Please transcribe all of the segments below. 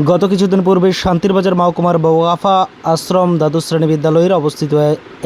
গত কিছুদিন পূর্বে শান্তিরবাজার মহকুমার বওয়াফা আশ্রম দ্বাদশ শ্রেণি বিদ্যালয়ের অবস্থিত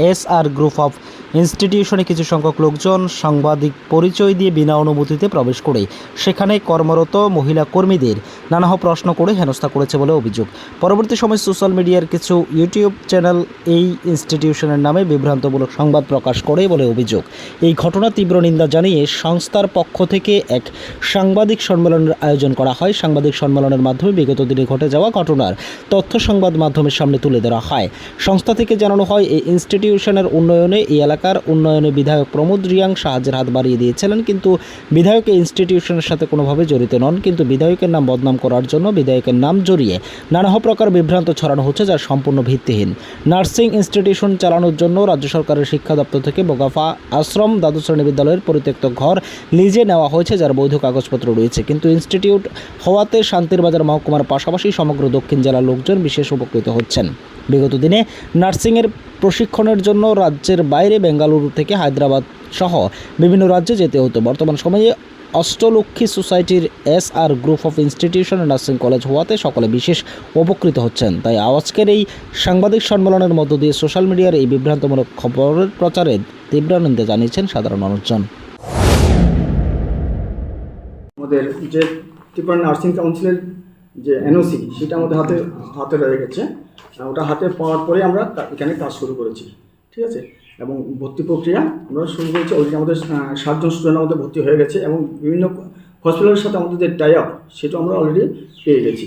এস আর গ্রুপ অফ ইনস্টিটিউশনে কিছু সংখ্যক লোকজন সাংবাদিক পরিচয় দিয়ে বিনা অনুমতিতে প্রবেশ করে। সেখানে কর্মরত মহিলা কর্মীদের নানাহ প্রশ্ন করে হেনস্থা করেছে বলে অভিযোগ। পরবর্তী সময় সোশ্যাল মিডিয়ার কিছু ইউটিউব চ্যানেল এই ইনস্টিটিউশনের নামে বিভ্রান্তমূলক সংবাদ প্রকাশ করে বলে অভিযোগ। এই ঘটনা তীব্র নিন্দা জানিয়ে সংস্থার পক্ষ থেকে এক সাংবাদিক সম্মেলনের আয়োজন করা হয়। সাংবাদিক সম্মেলনের মাধ্যমে বিগত দিনে ঘটে যাওয়া ঘটনার তথ্য সংবাদ মাধ্যমের সামনে তুলে ধরা হয়। সংস্থা থেকে জানানো হয়, এই ইনস্টিটিউশনের উন্নয়নে এই এলাকার উন্নয়নে বিধায়ক প্রমোদ রিয়াং সাহায্যের হাত বাড়িয়ে দিয়েছিলেন, কিন্তু বিধায়ক ইনস্টিটিউশনের সাথে কোনোভাবে জড়িত নন, কিন্তু বিধায়কের নাম বদনাম করার জন্য বিধায়কের নাম জড়িয়ে নানা প্রকার বিভ্রান্ত ছড়ানো হচ্ছে যা সম্পূর্ণ ভিত্তিহীন। নার্সিং ইনস্টিটিউশন চালানোর জন্য রাজ্য সরকারের শিক্ষা দপ্তর থেকে বোগাফা আশ্রম, দ্বাদশ শ্রেণি বিদ্যালয়ের পরিত্যক্ত ঘর লিজে নেওয়া হয়েছে, যার বৈধ কাগজপত্র রয়েছে। কিন্তু ইনস্টিটিউট হওয়াতে শান্তির বাজার মহকুমার পাশাপাশি সমগ্র দক্ষিণ জেলার লোকজন বিশেষ উপকৃত হচ্ছেন। বিগত দিনে নার্সিংয়ের প্রশিক্ষণের জন্য রাজ্যের বাইরে বেঙ্গালুরু থেকে হায়দ্রাবাদ সহ বিভিন্ন রাজ্যে যেতে হতো। বর্তমান সময়ে অষ্টলক্ষ্মী সোসাইটির S R group of institution nursing college হওয়াতে সকলে বিশেষ উপকৃত হচ্ছেন। তাই আজকের এই সাংবাদিক সম্মেলনের মধ্য দিয়ে সোশ্যাল মিডিয়ার এই বিভ্রান্তমূলক খবরের প্রচারে তীব্র নিন্দা জানিয়েছেন সাধারণ মানুষজন। আমাদের যে ত্রিপুরা নার্সিং কাউন্সিলের যে এনওসি, সেটা আমাদের হাতে হাতে রয়ে গেছে। ওটা হাতে পাওয়ার পরে আমরা এখানে কাজ শুরু করেছি, ঠিক আছে? এবং ভর্তি প্রক্রিয়া আমরা শুরু করেছি অলরেডি আমাদের সাতজন স্টুডেন্ট আমাদের ভর্তি হয়ে গেছে এবং বিভিন্ন হসপিটালের সাথে আমাদের যে টাই আপ সেটা আমরা অলরেডি পেয়ে গেছি।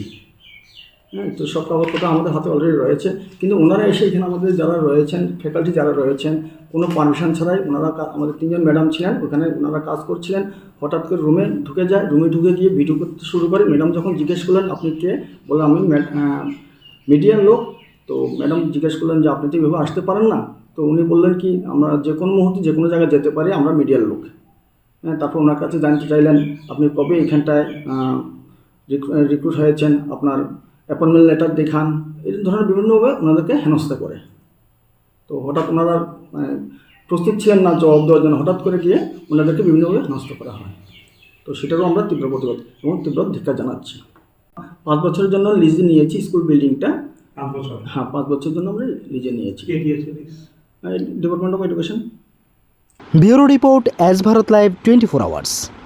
হ্যাঁ তো সব কাগজপত্র আমাদের হাতে অলরেডি রয়েছে। কিন্তু ওনারা এসে এখানে আমাদের যারা রয়েছেন ফ্যাকাল্টি যারা রয়েছেন, কোনো পারমিশন ছাড়াই ওনারা আমাদের তিনজন ম্যাডাম ছিলেন, ওখানে ওনারা কাজ করছিলেন। হঠাৎ করে রুমে ঢুকে যায় রুমে ঢুকে গিয়ে ভিডিও করতে শুরু করে। ম্যাডাম যখন জিজ্ঞেস করলেন, আপনি কে? বললাম আমি মিডিয়ার লোক। তো ম্যাডাম জিজ্ঞেস করলেন যে আপনি তো এভাবে আসতে পারেন না? তো উনি বললেন কি আমরা যে কোনো মুহূর্তে যে কোনো জায়গায় যেতে পারি আমরা মিডিয়ার লোক। হ্যাঁ তারপর ওনার কাছে জানতে চাইলেন আপনি কবে এখানটায় রিক্রুট হয়েছেন? আপনার অ্যাপয়েন্টমেন্ট লেটার দেখান। এই ধরনের বিভিন্নভাবে ওনাদেরকে হেনস্থা করে। তো হঠাৎ ওনারা মানে, প্রস্তুত ছিলেন না জবাব দেওয়ার জন্য। হঠাৎ করে গিয়ে ওনাদেরকে বিভিন্নভাবে নষ্ট করা হয়। তো সেটারও আমরা তীব্র প্রতিবাদ এবং তীব্র ধিক্কার জানাচ্ছি। পাঁচ বছরের জন্য লিজ নিয়েছি স্কুল বিল্ডিংটা। পাঁচ বছর। হ্যাঁ পাঁচ বছরের জন্য আমরা লিজে নিয়েছি। কে দিয়েছে department of education bureau report as Bharat live twenty four hours.